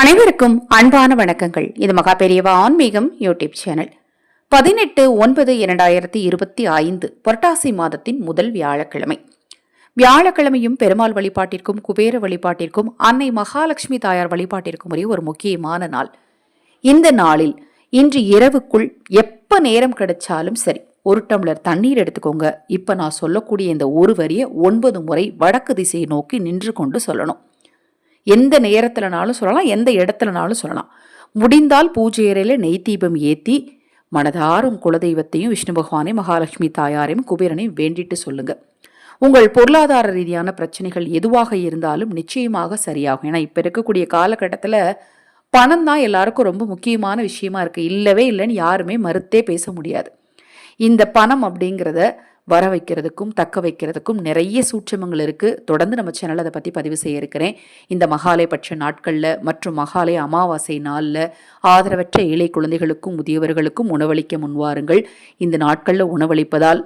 அனைவருக்கும் அன்பான வணக்கங்கள். இது மகா பெரியவா ஆன்மீகம் யூடியூப் சேனல். பதினெட்டு ஒன்பது இரண்டாயிரத்தி இருபத்தி ஐந்து புரட்டாசி மாதத்தின் முதல் வியாழக்கிழமை. வியாழக்கிழமையும் பெருமாள் வழிபாட்டிற்கும் குபேர வழிபாட்டிற்கும் அன்னை மகாலட்சுமி தாயார் வழிபாட்டிற்கும் ஒரே ஒரு முக்கியமான நாள். இந்த நாளில் இன்று இரவுக்குள் எப்ப நேரம் கிடைச்சாலும் சரி ஒரு டம்ளர் தண்ணீர் எடுத்துக்கோங்க. இப்ப நான் சொல்லக்கூடிய இந்த ஒரு வரியை ஒன்பது முறை வடக்கு திசையை நோக்கி நின்று கொண்டு சொல்லணும். எந்த நேரத்துலனாலும் சொல்லலாம் எந்த இடத்துலனாலும் சொல்லலாம். முடிந்தால் பூஜை அறையில் நெய் தீபம் ஏற்றி மனதாரும் குலதெய்வத்தையும் விஷ்ணு பகவானையும் மகாலட்சுமி தாயாரையும் குபேரனையும் வேண்டிட்டு சொல்லுங்க. உங்கள் பொருளாதார ரீதியான பிரச்சனைகள் எதுவாக இருந்தாலும் நிச்சயமாக சரியாகும். ஏன்னா இப்போ இருக்கக்கூடிய காலகட்டத்தில் பணம் தான் எல்லாருக்கும் ரொம்ப முக்கியமான விஷயமா இருக்குது இல்லவே இல்லைன்னு யாருமே மறுத்தே பேச முடியாது. இந்த பணம் அப்படிங்கிறத வர வைக்கிறதுக்கும் தக்க வைக்கிறதுக்கும் நிறைய சூட்சமங்கள் இருக்குது தொடர்ந்து நம்ம சேனல் அதை பற்றி பதிவு செய்ய இருக்கிறேன். இந்த மகாலயபட்ச நாட்களில் மற்றும் மகாலய அமாவாசை நாளில் ஆதரவற்ற ஏழை குழந்தைகளுக்கும் முதியவர்களுக்கும் உணவளிக்க முன்வாருங்கள் இந்த நாட்களில் உணவளிப்பதால்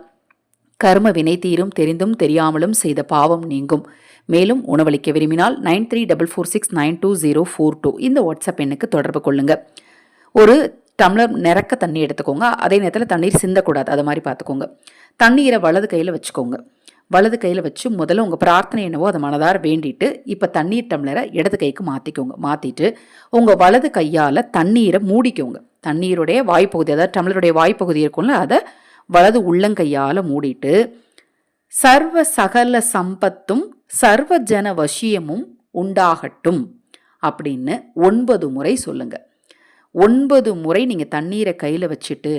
கர்ம வினை தீரும் தெரிந்தும் தெரியாமலும் செய்த பாவம் நீங்கும். மேலும் உணவளிக்க விரும்பினால் nine three double four six nine two zero four two இந்த வாட்ஸ்அப் எண்ணுக்கு தொடர்பு கொள்ளுங்கள் ஒரு டம்ளர் நிறக்க தண்ணி எடுத்துக்கோங்க. அதே நேரத்தில் தண்ணீர் சிந்தக்கூடாது. அது மாதிரி பார்த்துக்கோங்க தண்ணீரை வலது கையில் வச்சுக்கோங்க. வலது கையில் வச்சு முதல்ல உங்கள் பிரார்த்தனை என்னவோ அதை மனதார வேண்டிட்டு இப்போ தண்ணீர் டம்ளரை இடது கைக்கு மாற்றிக்கோங்க மாற்றிட்டு உங்கள் வலது கையால் தண்ணீரை மூடிக்கோங்க. தண்ணீருடைய வாய்ப்பகுதி அதாவது டம்ளருடைய வாய்ப்பகுதி இருக்கும்ல அதை வலது உள்ளங்கையால் மூடிட்டு சர்வ சகல சம்பத்தும் சர்வ ஜன வசியமும் உண்டாகட்டும் அப்படின்னு ஒன்பது முறை சொல்லுங்கள் ஒன்பது முறை நீங்கள் தண்ணீரை கையில் வச்சுட்டு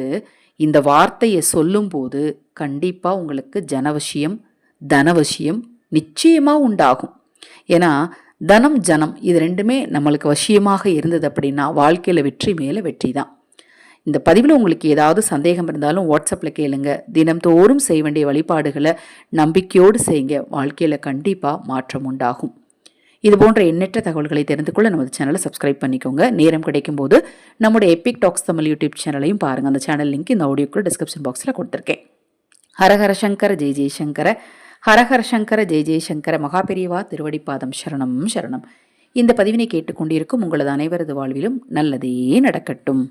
இந்த வார்த்தையை சொல்லும்போது கண்டிப்பாக உங்களுக்கு ஜனவசியம் தனவசியம் நிச்சயமாக உண்டாகும். ஏன்னா தனம் ஜனம் இது ரெண்டுமே நம்மளுக்கு வசியமாக இருந்தது அப்படின்னா வாழ்க்கையில் வெற்றி மேலே வெற்றி தான். இந்த பதிவில் உங்களுக்கு ஏதாவது சந்தேகம் இருந்தாலும் வாட்ஸ்அப்பில் கேளுங்க. தினம்தோறும் செய்ய வேண்டிய வழிபாடுகளை நம்பிக்கையோடு செய்யுங்க. வாழ்க்கையில் கண்டிப்பாக மாற்றம் உண்டாகும். இது போன்ற எண்ணற்ற தகவல்களை தெரிந்து கொள்ள நமது சேனலை சப்ஸ்கிரைப் பண்ணிக்கோங்க. நேரம் கிடைக்கும் போது நம்முடைய எப்பிக் டாக்ஸ் தமிழ் யூடியூப் சேனலையும் பாருங்கள் அந்த சேனல் லிங்க் இந்த ஆடியோக்குள்ள டிஸ்கிரிப்ஷன் பாக்ஸில் கொடுத்துருக்கேன். ஹரஹர சங்கர ஜெய் ஜெய்சங்கர ஹரஹர சங்கர ஜெய் ஜெய்சங்கர மகாபெரிவா திருவடிப்பாதம் சரணம் சரணம். இந்த பதிவினை கேட்டுக்கொண்டிருக்கும் உங்களது அனைவரது வாழ்விலும் நல்லதே நடக்கட்டும்.